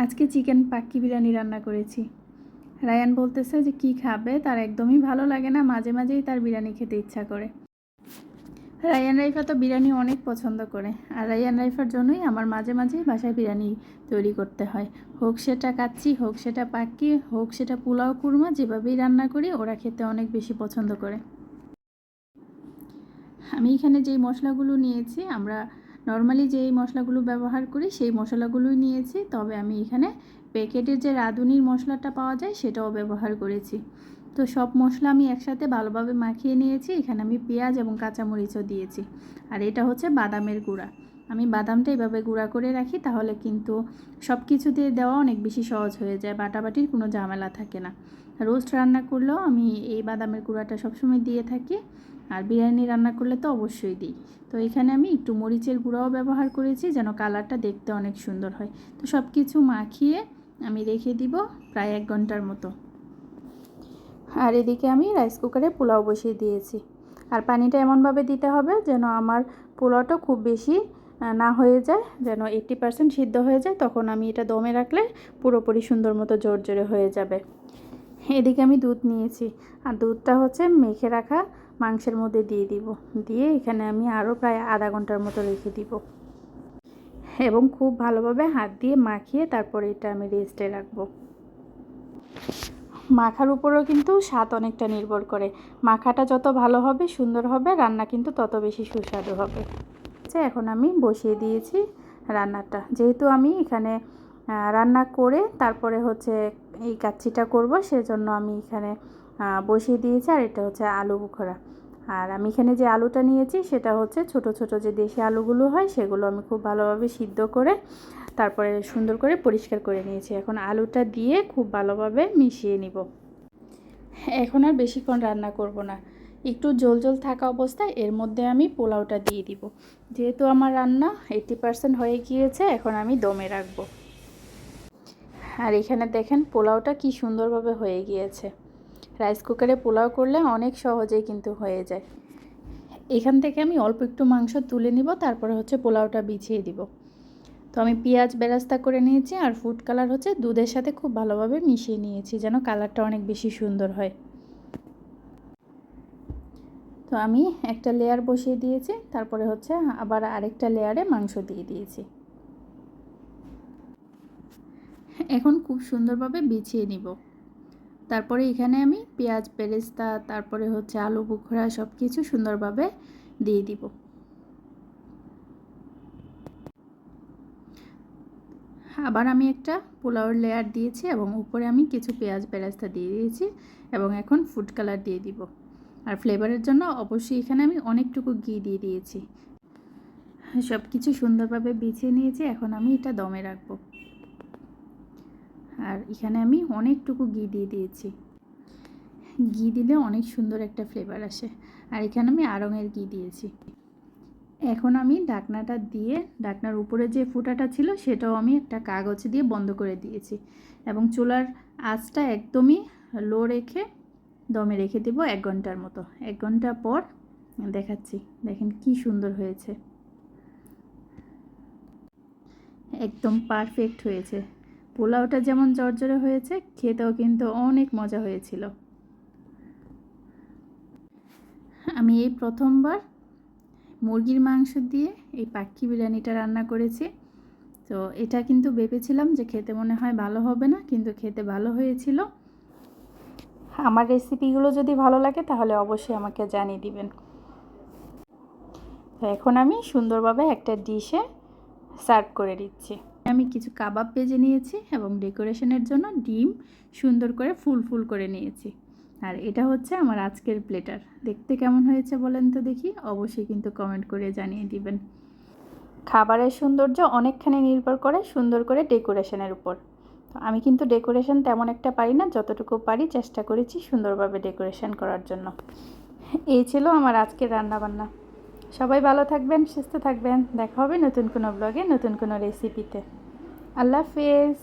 আজকে চিকেন পাক্কি বিরিয়ানি রান্না করেছি। রায়ান বলতেছে যে, কি খাবে? তার একদমই ভালো লাগে না, মাঝে মাঝেই তার বিরিয়ানি খেতে ইচ্ছা করে। রায়ান রাইফা তো বিরিয়ানি অনেক পছন্দ করে, আর রায়ান রাইফার জন্যই আমার মাঝে মাঝেই বাসায় বিরিয়ানি তৈরি করতে হয়। হোক সেটা কাচ্চি, হোক সেটা পাক্কি, হোক সেটা পোলাও, কুরমা, যেভাবেই রান্না করি, ওরা খেতে অনেক বেশি পছন্দ করে। আমি এখানে যেই মশলাগুলো নিয়েছি, আমরা নর্মালি যেই মশলাগুলো ব্যবহার করি, সেই মশলাগুলোই নিয়েছি। তবে আমি এখানে প্যাকেটের যে রাঁধুনির মশলাটা পাওয়া যায়, সেটাও ব্যবহার করেছি। তো সব মশলা আমি একসাথে ভালোভাবে মাখিয়ে নিয়েছি। এখানে আমি পেঁয়াজ এবং কাঁচামরিচও দিয়েছি। আর এটা হচ্ছে বাদামের গুঁড়া। আমি বাদামটা এভাবে গুঁড়া করে রাখি, তাহলে কিন্তু সব কিছু দিয়ে দেওয়া অনেক বেশি সহজ হয়ে যায়, বাটাবাটির কোনো ঝামেলা থাকে না। রোস্ট রান্না করলেও আমি এই বাদামের গুঁড়াটা সবসময় দিয়ে থাকি। আর বিরিয়ানি রান্না করলে তো অবশ্যই দিই। তো এখানে আমি একটু মরিচের গুঁড়াও ব্যবহার করেছি যেন কালারটা দেখতে অনেক সুন্দর হয়। তো সব কিছু মাখিয়ে আমি রেখে দিব প্রায় এক ঘণ্টার মতো। আর এদিকে আমি রাইস কুকারে পোলাও বসিয়ে দিয়েছি। আর পানিটা এমনভাবে দিতে হবে যেন আমার পোলাওটা খুব বেশি না হয়ে যায়, যেন এইট্টি পারসেন্ট সিদ্ধ হয়ে যায়, তখন আমি এটা দমে রাখলে পুরোপুরি সুন্দর মতো জোর জোরে হয়ে যাবে। এদিকে আমি দুধ নিয়েছি। আর দুধটা হচ্ছে মেখে রাখা মাংসের মধ্যে দিয়ে দিব। দিয়ে এখানে আমি আরও প্রায় আধা ঘণ্টার মতো রেখে দিব। এবং খুব ভালোভাবে হাত দিয়ে মাখিয়ে তারপরে এটা আমি রেস্টে রাখব। মাখার উপরেও কিন্তু স্বাদ অনেকটা নির্ভর করে। মাখাটা যত ভালো হবে, সুন্দর হবে, রান্না কিন্তু তত বেশি সুস্বাদু হবে। আচ্ছা এখন আমি বসিয়ে দিয়েছি রান্নাটা। যেহেতু আমি এখানে রান্না করে তারপরে হচ্ছে এই কাচ্চিটা করব, সেজন্য আমি এখানে বসিয়ে দিয়েছি আর এটা হচ্ছে আলু বুখরা আর আমি এখানে যে আলুটা নিয়েছি সেটা হচ্ছে ছোট ছোট যে দেশি আলুগুলো হয় সেগুলো আমি খুব ভালোভাবে সিদ্ধ করে তারপরে সুন্দর করে পরিষ্কার করে নিয়েছি। এখন আলুটা দিয়ে খুব ভালোভাবে মিশিয়ে নিব। এখন আর বেশিক্ষণ রান্না করব না। একটু জল জল থাকা অবস্থায় এর মধ্যে আমি পোলাওটা দিয়ে দিব। যেহেতু আমার রান্না এইটি পারসেন্ট হয়ে গিয়েছে, এখন আমি দমে রাখব। আর এখানে দেখেন পোলাওটা কি সুন্দরভাবে হয়ে গিয়েছে। রাইস কুকারে পোলাও করলে অনেক সহজেই কিন্তু হয়ে যায়। এখান থেকে আমি অল্প একটু মাংস তুলে নিব, তারপরে হচ্ছে পোলাওটা বিছিয়ে দিব। তো আমি পেঁয়াজ বেরাস্তা করে নিয়েছি আর ফুড কালার হচ্ছে দুধের সাথে খুব ভালোভাবে মিশিয়ে নিয়েছি যেন কালারটা অনেক বেশি সুন্দর হয়। তো আমি একটা লেয়ার বসিয়ে দিয়েছি, তারপরে হচ্ছে আবার আরেকটা লেয়ারে মাংস দিয়ে দিয়েছি। এখন খুব সুন্দরভাবে বিছিয়ে নিব। তারপরে এখানে আমি পেঁয়াজ পেরেস্তা তারপরে হচ্ছে আলু, বুখরা সব কিছু সুন্দরভাবে দিয়ে দিব। আবার আমি একটা পোলাওয়ের লেয়ার দিয়েছি এবং উপরে আমি কিছু পেঁয়াজ পেরেস্তা দিয়ে দিয়েছি এবং এখন ফুড কালার দিয়ে দিব। আর ফ্লেভারের জন্য অবশ্যই এখানে আমি অনেকটুকু ঘি দিয়ে দিয়েছি। সব কিছু সুন্দরভাবে বিছিয়ে নিয়েছি, এখন আমি এটা দমে রাখব। আর এখানে আমি অনেকটুকু ঘি দিয়ে দিয়েছি। ঘি দিলে অনেক সুন্দর একটা ফ্লেভার আসে। আর এখানে আমি আড়ঙের ঘি দিয়েছি। এখন আমি ডাকনাটা দিয়ে ডাকনার উপরে যে ফুটাটা ছিল সেটাও আমি একটা কাগজ দিয়ে বন্ধ করে দিয়েছি। এবং চুলার আঁচটা একদমই লো রেখে, দমে রেখে দেব এক ঘণ্টার মতো। এক ঘণ্টা পর দেখাচ্ছি। দেখেন কি সুন্দর হয়েছে। একদম পারফেক্ট হয়েছে। পোলাওটা যেমন জর্জরে হয়েছে, খেতেও কিন্তু অনেক মজা হয়েছিল। আমি এই প্রথমবার মুরগির মাংস দিয়ে এই পাখি বিরিয়ানিটা রান্না করেছি। তো এটা কিন্তু ভেবেছিলাম যে খেতে মনে হয় ভালো হবে না, কিন্তু খেতে ভালো হয়েছিল। আমার রেসিপিগুলো যদি ভালো লাগে তাহলে অবশ্যই আমাকে জানিয়ে দিবেন। এখন আমি সুন্দরভাবে একটা ডিশে সার্ভ করে দিচ্ছি। আমি কিছু কাবাব ভেজে নিয়েছি এবং ডেকোরেশনের জন্য ডিম সুন্দর করে ফুল ফুল করে নিয়েছি। আর এটা হচ্ছে আমার আজকের প্লেটার। দেখতে কেমন হয়েছে বলেন তো দেখি? অবশ্যই কিন্তু কমেন্ট করে জানিয়ে দিবেন। খাবারের সৌন্দর্য অনেকখানি নির্ভর করে সুন্দর করে ডেকোরেশনের উপর। তো আমি কিন্তু ডেকোরেশন তেমন একটা পারি না, যতটুকু পারি চেষ্টা করেছি সুন্দরভাবে ডেকোরেশন করার জন্য। এই ছিল আমার আজকের রান্নাবান্না। সবাই ভালো থাকবেন, সুস্থ থাকবেন। দেখা হবে নতুন কোনো ব্লগে নতুন কোনো রেসিপিতে আল্লাহ হাফেজ।